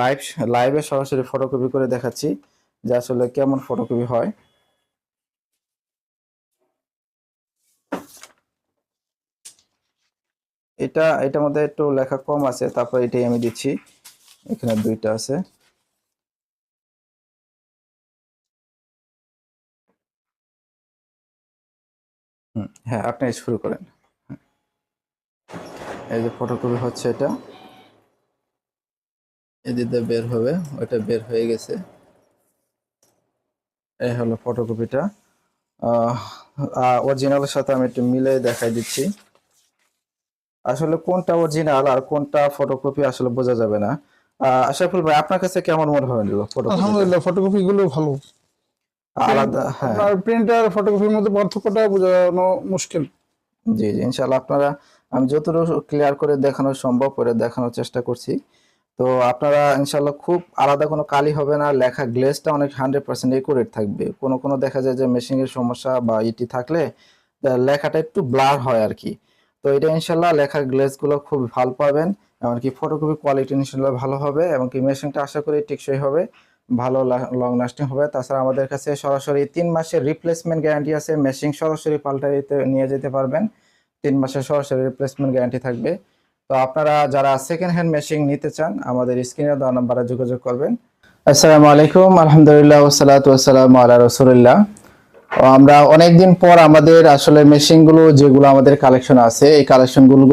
Live লাইভে সরাসরি photocopy করে দেখাচ্ছি যে আসলে কেমন ফটোকপি হয়। এটা, এটার মধ্যে একটু লেখা কম আছে, তারপর এটাই আমি দিচ্ছি। এখানে দুইটা আছে। হ্যাঁ আপনি শুরু করেন। এই যে ফটোকপি হচ্ছে এটা। এদিকে বের হবে ওটা বের হয়ে গেছে। এই হলো ফটোকপিটা। অরিজিনালের সাথে আমি একটু মিলে দেখাই দিচ্ছি। আসলে কোনটা অরিজিনাল আর কোনটা ফটোকপি আসলে বোঝা যাবে না। আশরাফুল ভাই আপনার কাছে কেমন মনে হয় আলহামদুলিল্লাহ ফটোকপি গুলো ভালো। আলাদা হ্যাঁ। প্রিন্টার ফটোকপির মধ্যে পার্থক্যটা বোঝানো মুশকিল। জি জি ইনশাল্লাহ আপনারা আমি যতটুকু ক্লিয়ার করে দেখানো সম্ভব করে দেখানোর চেষ্টা করছি। তো আপনারা ইনশাল্লাহ খুব আলাদা কোনো কালি হবে না, লেখা গ্লেজটা অনেক হান্ড্রেড পার্সেন্ট একুরেট থাকবে। কোনো কোনো দেখা যায় যে মেশিনের সমস্যা বা ইটি থাকলে লেখাটা একটু ব্লার হয় আর কি। তো এটা ইনশাল্লাহ লেখার গ্লেজগুলো খুব ভালো পাবেন, এমনকি ফটোকপি কোয়ালিটি ইনশাল্লাহ ভালো হবে এবং কি মেশিনটা আশা করি টেকসই হবে, ভালো লং লাস্টিং হবে। তাছাড়া আমাদের কাছে সরাসরি তিন মাসের রিপ্লেসমেন্ট গ্যারান্টি আছে মেশিন সরাসরি পাল্টাইতে নিয়ে যেতে পারবেন, তিন মাসের সরাসরি রিপ্লেসমেন্ট গ্যারান্টি থাকবে। তো আপনারা যারা সেকেন্ড হ্যান্ড মেশিন নিতে চান, আমাদের স্ক্রিনে দেওয়া নাম্বারে যোগাযোগ করবেন। আসসালামু আলাইকুম, আলহামদুলিল্লাহ ওসালাত ওসালাম আলা রাসূলিল্লাহ। আমরা অনেকদিন পর আমাদের আসলে মেশিনগুলো যেগুলো আমাদের কালেকশন আছে, এই কালেকশনগুলো